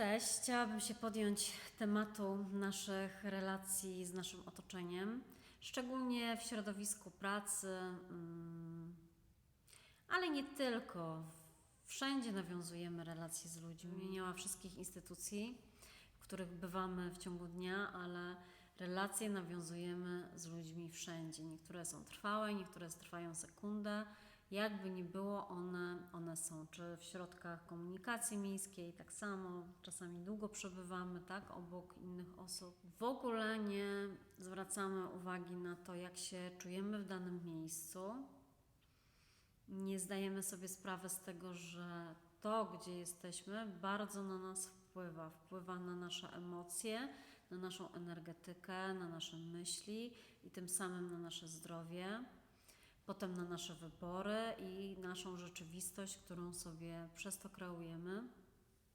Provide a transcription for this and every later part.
Cześć, chciałabym się podjąć tematu naszych relacji z naszym otoczeniem, szczególnie w środowisku pracy, mm, ale nie tylko. Wszędzie nawiązujemy relacje z ludźmi. Wymieniała wszystkich instytucji, w których bywamy w ciągu dnia, ale relacje nawiązujemy z ludźmi wszędzie. Niektóre są trwałe, niektóre trwają sekundę. Jakby nie było, one, one są, czy w środkach komunikacji miejskiej, tak samo, czasami długo przebywamy, tak, obok innych osób. W ogóle nie zwracamy uwagi na to, jak się czujemy w danym miejscu. Nie zdajemy sobie sprawy z tego, że to, gdzie jesteśmy, bardzo na nas wpływa. Wpływa na nasze emocje, na naszą energetykę, na nasze myśli i tym samym na nasze zdrowie potem na nasze wybory i naszą rzeczywistość, którą sobie przez to kreujemy.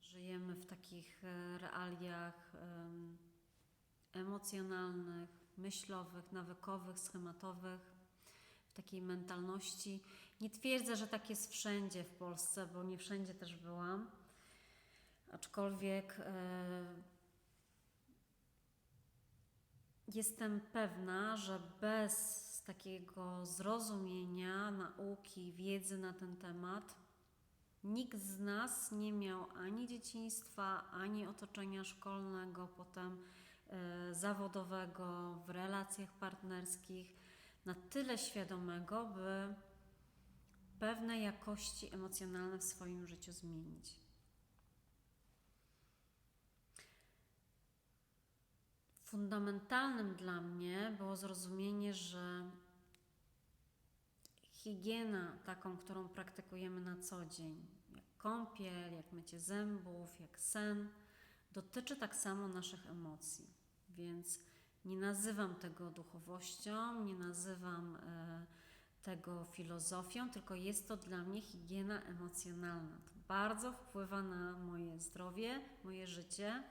Żyjemy w takich e, realiach em, emocjonalnych, myślowych, nawykowych, schematowych, w takiej mentalności. Nie twierdzę, że tak jest wszędzie w Polsce, bo nie wszędzie też byłam. Aczkolwiek e, jestem pewna, że bez takiego zrozumienia, nauki, wiedzy na ten temat, nikt z nas nie miał ani dzieciństwa, ani otoczenia szkolnego, potem e, zawodowego, w relacjach partnerskich, na tyle świadomego, by pewne jakości emocjonalne w swoim życiu zmienić. Fundamentalnym dla mnie było zrozumienie, że higiena, taką, którą praktykujemy na co dzień, jak kąpiel, jak mycie zębów, jak sen, dotyczy tak samo naszych emocji. Więc nie nazywam tego duchowością, nie nazywam e, tego filozofią, tylko jest to dla mnie higiena emocjonalna. To bardzo wpływa na moje zdrowie, moje życie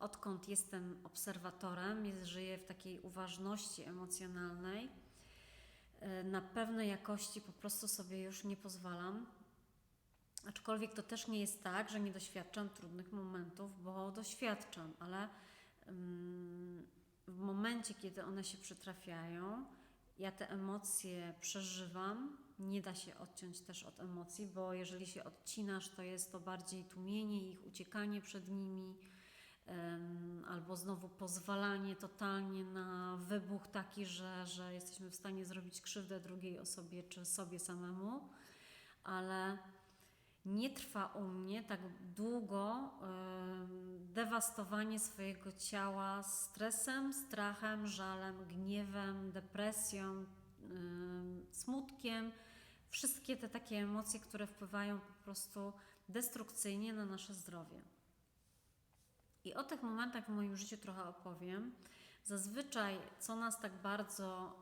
odkąd jestem obserwatorem, jest, żyję w takiej uważności emocjonalnej, e, na pewne jakości po prostu sobie już nie pozwalam. Aczkolwiek to też nie jest tak, że nie doświadczam trudnych momentów, bo doświadczam, ale w momencie, kiedy one się przytrafiają, ja te emocje przeżywam. Nie da się odciąć też od emocji, bo jeżeli się odcinasz, to jest to bardziej tłumienie ich, uciekanie przed nimi albo znowu pozwalanie totalnie na wybuch taki, że, że jesteśmy w stanie zrobić krzywdę drugiej osobie czy sobie samemu, ale nie trwa u mnie tak długo dewastowanie swojego ciała stresem, strachem, żalem, gniewem, depresją, smutkiem. Wszystkie te takie emocje, które wpływają po prostu destrukcyjnie na nasze zdrowie. I o tych momentach w moim życiu trochę opowiem. Zazwyczaj, co nas tak bardzo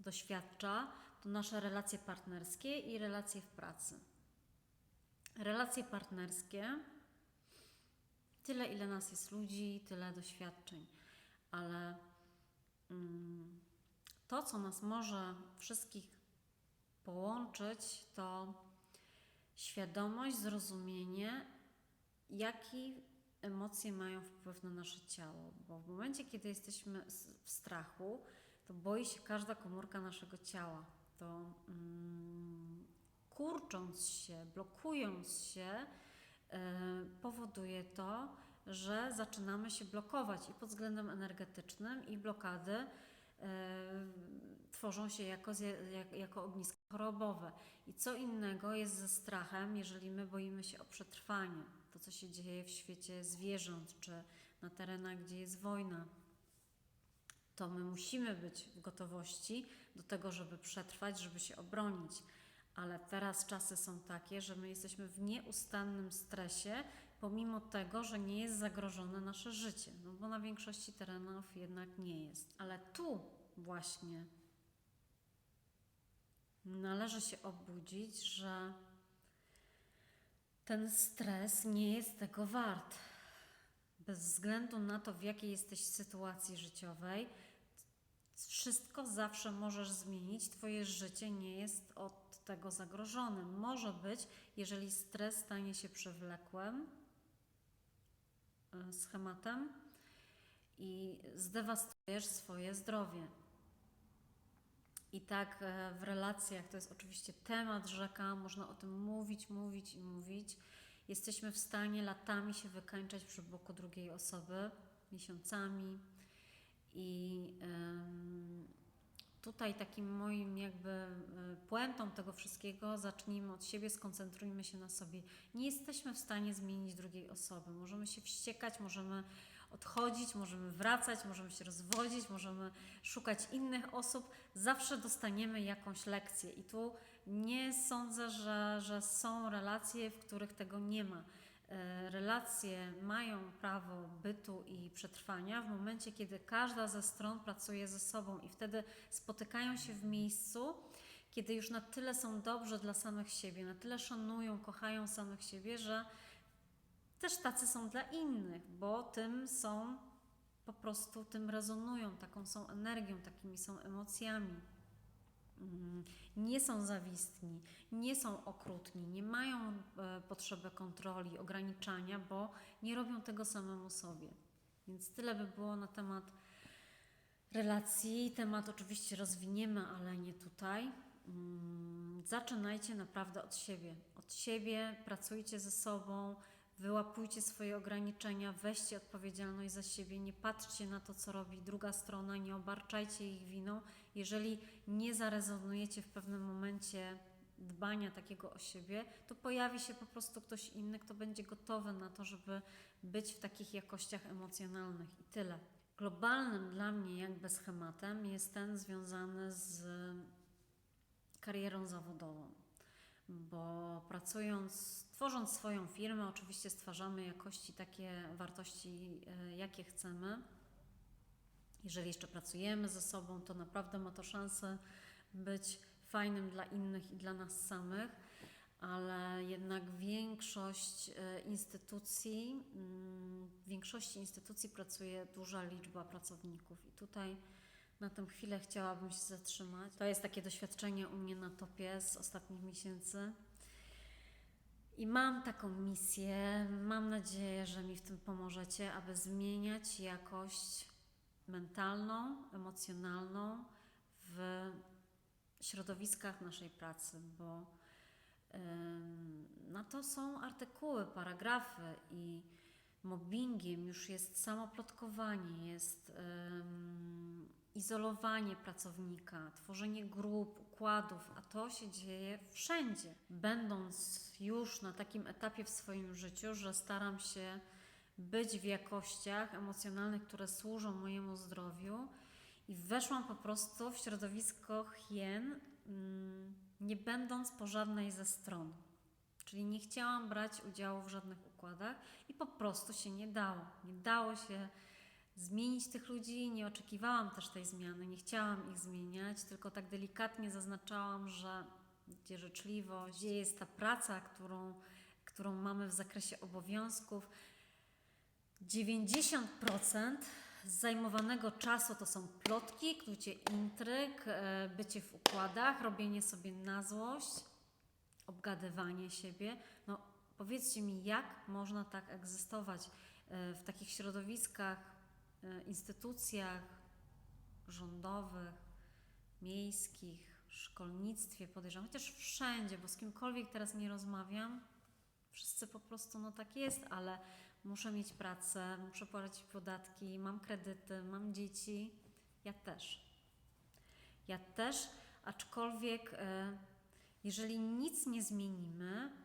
doświadcza, to nasze relacje partnerskie i relacje w pracy. Relacje partnerskie, tyle ile nas jest ludzi, tyle doświadczeń, ale um, to, co nas może wszystkich połączyć, to świadomość, zrozumienie jaki emocje mają wpływ na nasze ciało, bo w momencie, kiedy jesteśmy w strachu, to boi się każda komórka naszego ciała. To mm, kurcząc się, blokując się, e, powoduje to, że zaczynamy się blokować i pod względem energetycznym, i blokady e, tworzą się jako, jak, jako ogniska chorobowe. I co innego jest ze strachem, jeżeli my boimy się o przetrwanie to, co się dzieje w świecie zwierząt, czy na terenach, gdzie jest wojna, to my musimy być w gotowości do tego, żeby przetrwać, żeby się obronić. Ale teraz czasy są takie, że my jesteśmy w nieustannym stresie, pomimo tego, że nie jest zagrożone nasze życie, no bo na większości terenów jednak nie jest. Ale tu właśnie należy się obudzić, że ten stres nie jest tego wart. Bez względu na to, w jakiej jesteś sytuacji życiowej, wszystko zawsze możesz zmienić. Twoje życie nie jest od tego zagrożony. Może być, jeżeli stres stanie się przewlekłym e, schematem i zdewastujesz swoje zdrowie. I tak e, w relacjach to jest oczywiście temat rzeka, można o tym mówić, mówić i mówić. Jesteśmy w stanie latami się wykańczać przy boku drugiej osoby, miesiącami. I tutaj takim moim jakby e, puentą tego wszystkiego, zacznijmy od siebie, skoncentrujmy się na sobie. Nie jesteśmy w stanie zmienić drugiej osoby. Możemy się wściekać, możemy odchodzić, możemy wracać, możemy się rozwodzić, możemy szukać innych osób. Zawsze dostaniemy jakąś lekcję. I tu nie sądzę, że, że są relacje, w których tego nie ma. E, Relacje mają prawo bytu i przetrwania w momencie, kiedy każda ze stron pracuje ze sobą i wtedy spotykają się w miejscu, kiedy już na tyle są dobrze dla samych siebie, na tyle szanują, kochają samych siebie, że też tacy są dla innych, bo tym są po prostu, tym rezonują, taką są energią, takimi są emocjami. Mm, Nie są zawistni, nie są okrutni, nie mają e, potrzeby kontroli, ograniczania, bo nie robią tego samemu sobie. Więc tyle by było na temat relacji. Temat oczywiście rozwiniemy, ale nie tutaj. Mm, Zaczynajcie naprawdę od siebie. Od siebie, pracujcie ze sobą, wyłapujcie swoje ograniczenia, weźcie odpowiedzialność za siebie, nie patrzcie na to, co robi druga strona, nie obarczajcie ich winą. Jeżeli nie zarezonujecie w pewnym momencie dbania takiego o siebie, to pojawi się po prostu ktoś inny, kto będzie gotowy na to, żeby być w takich jakościach emocjonalnych i tyle. Globalnym dla mnie jakby schematem jest ten związany z karierą zawodową, bo pracując, tworząc swoją firmę, oczywiście stwarzamy jakości takie wartości, e, jakie chcemy. Jeżeli jeszcze pracujemy ze sobą, to naprawdę ma to szansę być fajnym dla innych i dla nas samych, ale jednak większość e, instytucji, mm, w większości instytucji pracuje duża liczba pracowników i tutaj na tę chwilę chciałabym się zatrzymać. To jest takie doświadczenie u mnie na topie z ostatnich miesięcy. I mam taką misję, mam nadzieję, że mi w tym pomożecie, aby zmieniać jakość mentalną, emocjonalną w środowiskach naszej pracy, bo na to są artykuły, paragrafy i mobbingiem już jest samoplotkowanie, jest ym, izolowanie pracownika, tworzenie grup, układów, a to się dzieje wszędzie. Będąc już na takim etapie w swoim życiu, że staram się być w jakościach emocjonalnych, które służą mojemu zdrowiu, i weszłam po prostu w środowisko hien, mm, nie będąc po żadnej ze stron. Czyli nie chciałam brać udziału w żadnych układach i po prostu się nie dało. Nie dało się zmienić tych ludzi, nie oczekiwałam też tej zmiany, nie chciałam ich zmieniać, tylko tak delikatnie zaznaczałam, że gdzie życzliwość, gdzie jest ta praca, którą, którą mamy w zakresie obowiązków. 90% zajmowanego czasu to są plotki, knucie intryg, e, bycie w układach, robienie sobie na złość, obgadywanie siebie. No, powiedzcie mi, jak można tak egzystować e, w takich środowiskach, e, instytucjach rządowych, miejskich, szkolnictwie, podejrzewam, chociaż wszędzie, bo z kimkolwiek teraz nie rozmawiam, wszyscy po prostu, no tak jest, ale muszę mieć pracę, muszę płacić podatki, mam kredyty, mam dzieci. Ja też. Ja też, aczkolwiek e, jeżeli nic nie zmienimy,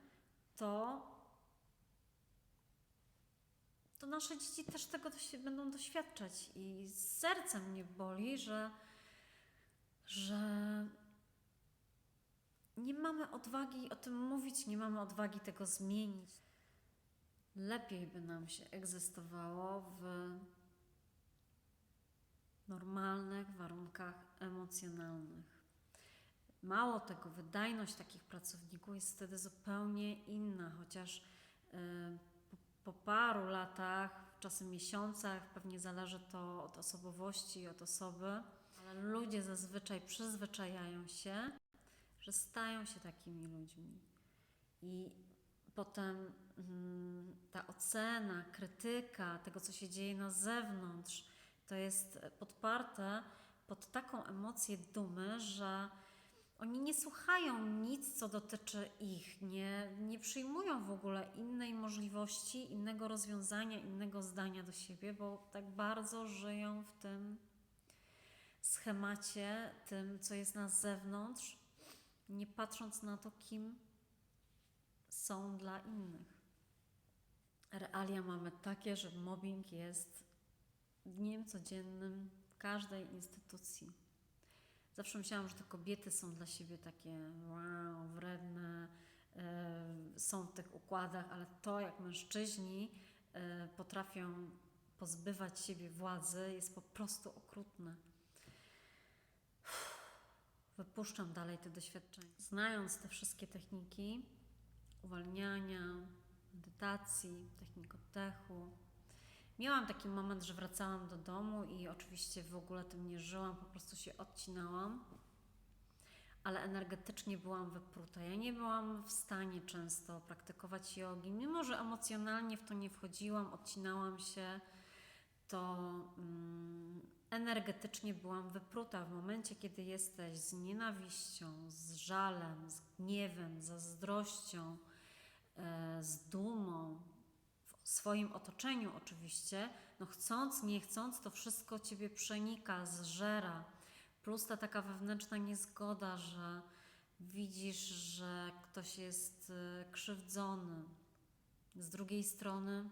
to, to nasze dzieci też tego będą doświadczać. I z mnie boli, że, że nie mamy odwagi o tym mówić, nie mamy odwagi tego zmienić lepiej by nam się egzystowało w normalnych warunkach emocjonalnych. Mało tego, wydajność takich pracowników jest wtedy zupełnie inna, chociaż y, po, po paru latach, czasem miesiącach, pewnie zależy to od osobowości, od osoby, ale ludzie zazwyczaj przyzwyczajają się, że stają się takimi ludźmi. I potem mm, ta ocena, krytyka tego, co się dzieje na zewnątrz, to jest podparte pod taką emocję dumy, że oni nie słuchają nic, co dotyczy ich, nie, nie przyjmują w ogóle innej możliwości, innego rozwiązania, innego zdania do siebie, bo tak bardzo żyją w tym schemacie, tym, co jest na zewnątrz, nie patrząc na to, kim są dla innych. Realia mamy takie, że mobbing jest dniem codziennym w każdej instytucji. Zawsze myślałam, że te kobiety są dla siebie takie wow, wredne, e, są w tych układach, ale to, jak mężczyźni e, potrafią pozbywać siebie władzy, jest po prostu okrutne. Wypuszczam dalej te doświadczenia. Znając te wszystkie techniki uwalniania, medytacji, technik oddechu, Miałam taki moment, że wracałam do domu i oczywiście w ogóle tym nie żyłam, po prostu się odcinałam, ale energetycznie byłam wypruta. Ja nie byłam w stanie często praktykować jogi, mimo że emocjonalnie w to nie wchodziłam, odcinałam się, to mm, energetycznie byłam wypruta. W momencie, kiedy jesteś z nienawiścią, z żalem, z gniewem, zazdrością, e, z dumą, swoim otoczeniu oczywiście, no chcąc, nie chcąc, to wszystko ciebie przenika, zżera. Plus ta taka wewnętrzna niezgoda, że widzisz, że ktoś jest y, krzywdzony. Z drugiej strony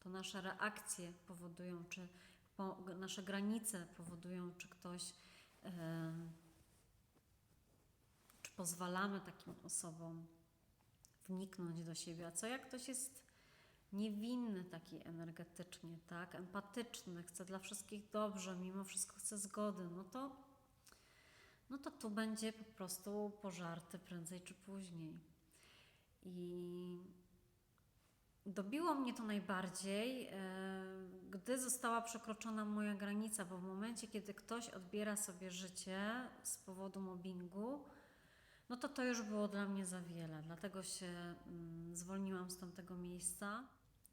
to nasze reakcje powodują, czy po, nasze granice powodują, czy ktoś, yy, czy pozwalamy takim osobom wniknąć do siebie. A co jak ktoś jest niewinny taki energetycznie, tak, empatyczny, chce dla wszystkich dobrze, mimo wszystko chce zgody, no to, no to tu będzie po prostu pożarty prędzej czy później. I dobiło mnie to najbardziej, e, gdy została przekroczona moja granica, bo w momencie, kiedy ktoś odbiera sobie życie z powodu mobbingu, no to to już było dla mnie za wiele. Dlatego się mm, zwolniłam z tamtego miejsca.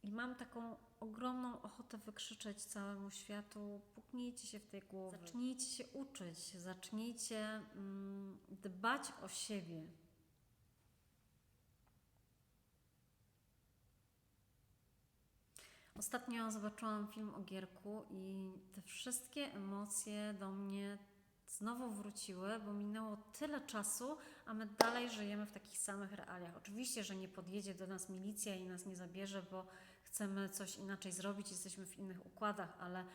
I mam taką ogromną ochotę wykrzyczeć całemu światu: puknijcie się w tej głowie, zacznijcie się uczyć, zacznijcie mm, dbać o siebie. Ostatnio zobaczyłam film o Gierku i te wszystkie emocje do mnie znowu wróciły, bo minęło tyle czasu, a my dalej żyjemy w takich samych realiach. Oczywiście, że nie podjedzie do nas milicja i nas nie zabierze, bo chcemy coś inaczej zrobić, jesteśmy w innych układach, ale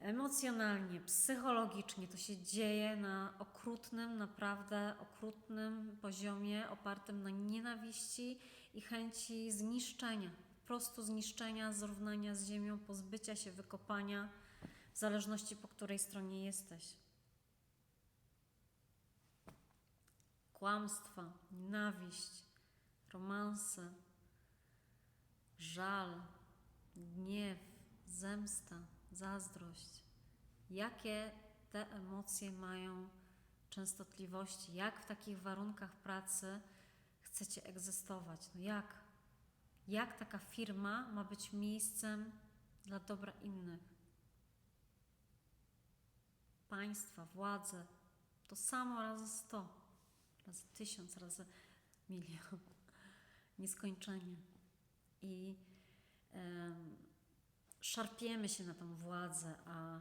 emocjonalnie, psychologicznie to się dzieje na okrutnym, naprawdę okrutnym poziomie, opartym na nienawiści i chęci zniszczenia, po prostu zniszczenia, zrównania z ziemią, pozbycia się, wykopania, w zależności po której stronie jesteś. Kłamstwa, nienawiść, romanse, żal, gniew, zemsta, zazdrość. Jakie te emocje mają częstotliwości? Jak w takich warunkach pracy chcecie egzystować? No jak? Jak taka firma ma być miejscem dla dobra innych? Państwa, władze, to samo razy sto, razy tysiąc, razy milion. Nieskończenie i szarpiemy się na tą władzę, a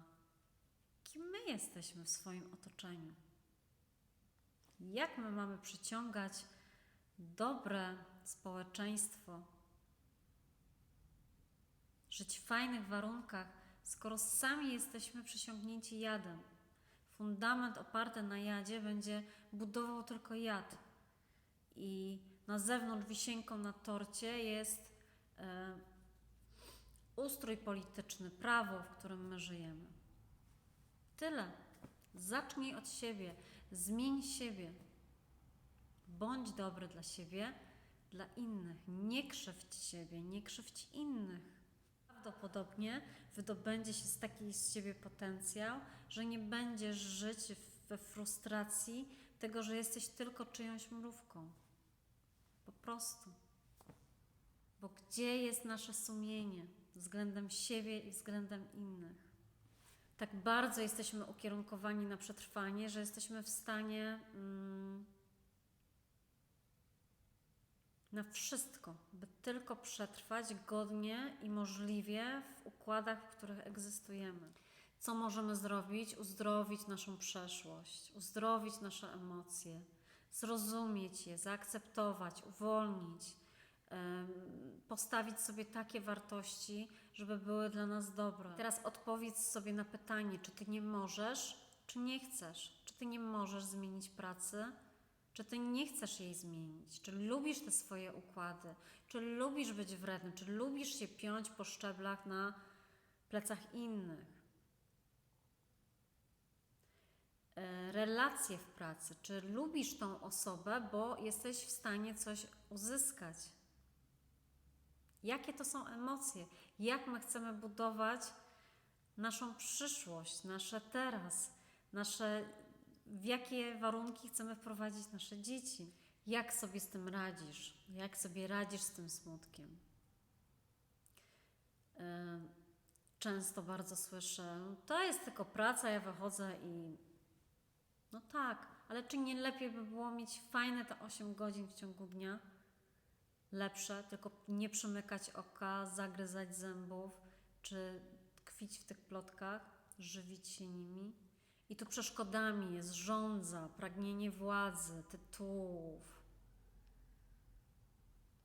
kim my jesteśmy w swoim otoczeniu? Jak my mamy przyciągać dobre społeczeństwo, żyć w fajnych warunkach, skoro sami jesteśmy przysiągnięci jadem? Fundament oparty na jadzie będzie budował tylko jad. I na zewnątrz wisienką na torcie jest E, ustrój polityczny, prawo, w którym my żyjemy. Tyle. Zacznij od siebie, zmień siebie. Bądź dobry dla siebie, dla innych. Nie krzywdź siebie, nie krzywdź innych. Prawdopodobnie wydobędzie się z takiej z siebie potencjał, że nie będziesz żyć we frustracji, tego, że jesteś tylko czyjąś mrówką. Po prostu. Bo gdzie jest nasze sumienie względem siebie i względem innych? Tak bardzo jesteśmy ukierunkowani na przetrwanie, że jesteśmy w stanie mm, na wszystko, by tylko przetrwać godnie i możliwie w układach, w których egzystujemy. Co możemy zrobić? Uzdrowić naszą przeszłość, uzdrowić nasze emocje, zrozumieć je, zaakceptować, uwolnić, postawić sobie takie wartości, żeby były dla nas dobre. Teraz odpowiedz sobie na pytanie, czy ty nie możesz, czy nie chcesz, czy ty nie możesz zmienić pracy, czy ty nie chcesz jej zmienić, czy lubisz te swoje układy, czy lubisz być wredny, czy lubisz się piąć po szczeblach na plecach innych. E, relacje w pracy. Czy lubisz tą osobę, bo jesteś w stanie coś uzyskać? Jakie to są emocje? Jak my chcemy budować naszą przyszłość, nasze teraz, nasze, w jakie warunki chcemy wprowadzić nasze dzieci? Jak sobie z tym radzisz? Jak sobie radzisz z tym smutkiem? E, Często bardzo słyszę, to jest tylko praca, ja wychodzę i no tak, ale czy nie lepiej by było mieć fajne te 8 godzin w ciągu dnia? Lepsze, tylko nie przymykać oka, zagryzać zębów, czy tkwić w tych plotkach, żywić się nimi. I tu przeszkodami jest żądza, pragnienie władzy, tytułów.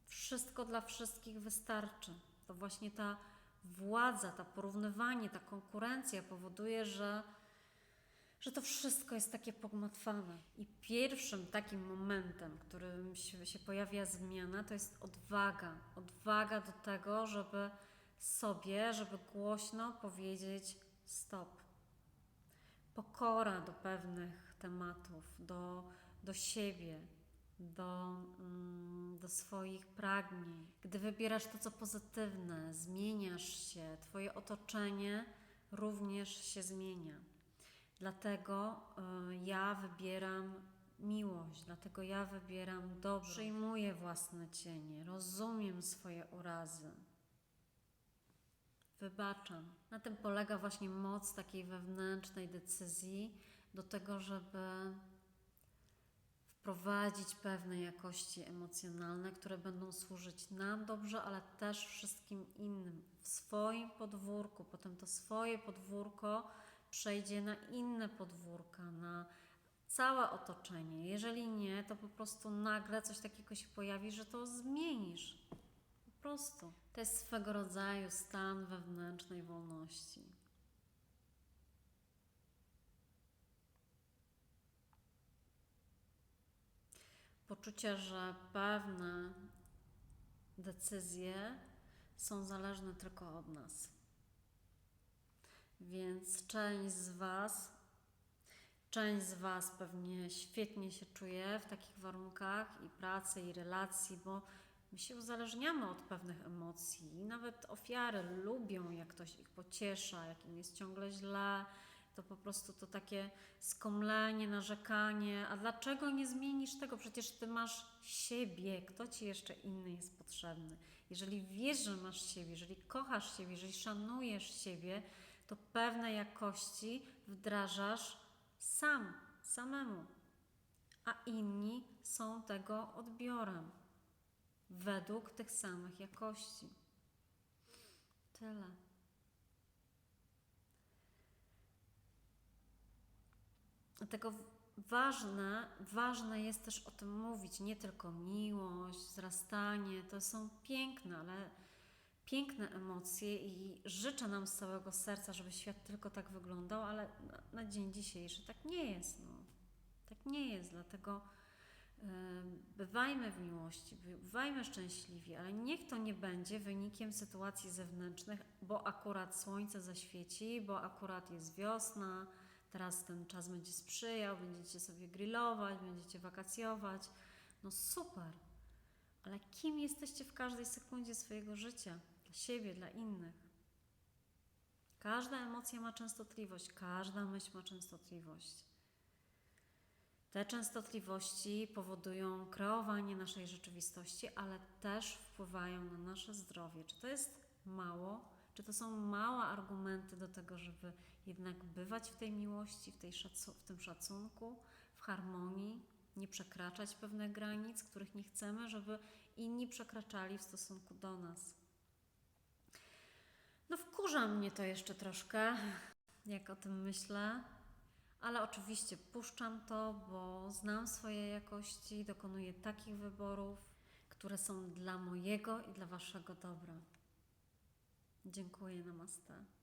Wszystko dla wszystkich wystarczy. To właśnie ta władza, ta porównywanie, ta konkurencja powoduje, że że to wszystko jest takie pogmatwane. I pierwszym takim momentem, którym się pojawia zmiana, to jest odwaga. Odwaga do tego, żeby sobie, żeby głośno powiedzieć stop. Pokora do pewnych tematów, do, do siebie, do, mm, do swoich pragnień. Gdy wybierasz to, co pozytywne, zmieniasz się, Twoje otoczenie również się zmienia. Dlatego y, ja wybieram miłość, dlatego ja wybieram dobro. Przyjmuję własne cienie, rozumiem swoje urazy. Wybaczam. Na tym polega właśnie moc takiej wewnętrznej decyzji do tego, żeby wprowadzić pewne jakości emocjonalne, które będą służyć nam dobrze, ale też wszystkim innym w swoim podwórku. Potem to swoje podwórko przejdzie na inne podwórka, na całe otoczenie. Jeżeli nie, to po prostu nagle coś takiego się pojawi, że to zmienisz. Prostu. To jest swego rodzaju stan wewnętrznej wolności. Poczucie, że pewne decyzje są zależne tylko od nas. Więc część z Was, część z Was pewnie świetnie się czuje w takich warunkach i pracy, i relacji, bo my się uzależniamy od pewnych emocji. I nawet ofiary lubią, jak ktoś ich pociesza, jak im jest ciągle źle. To po prostu to takie skomlenie, narzekanie. A dlaczego nie zmienisz tego? Przecież ty masz siebie. Kto ci jeszcze inny jest potrzebny? Jeżeli wiesz, że masz siebie, jeżeli kochasz siebie, jeżeli szanujesz siebie, to pewne jakości wdrażasz sam, samemu, a inni są tego odbiorem według tych samych jakości. Tyle. Dlatego ważne, ważne jest też o tym mówić, nie tylko miłość, wzrastanie, to są piękne, ale piękne emocje i życzę nam z całego serca, żeby świat tylko tak wyglądał, ale na, na dzień dzisiejszy tak nie jest. No. Tak nie jest, dlatego bywajmy w miłości, bywajmy szczęśliwi, ale niech to nie będzie wynikiem sytuacji zewnętrznych, bo akurat słońce zaświeci, bo akurat jest wiosna, teraz ten czas będzie sprzyjał, będziecie sobie grillować, będziecie wakacjować. No super, ale kim jesteście w każdej sekundzie swojego życia? dla siebie, dla innych. Każda emocja ma częstotliwość, każda myśl ma częstotliwość. Te częstotliwości powodują kreowanie naszej rzeczywistości, ale też wpływają na nasze zdrowie. Czy to jest mało? Czy to są małe argumenty do tego, żeby jednak bywać w tej miłości, w, tej szacu- w tym szacunku, w harmonii, nie przekraczać pewnych granic, których nie chcemy, żeby inni przekraczali w stosunku do nas? No, wkurza mnie to jeszcze troszkę, jak o tym myślę. Ale oczywiście puszczam to, bo znam swoje jakości, dokonuję takich wyborów, które są dla mojego i dla Waszego dobra. Dziękuję, namaste.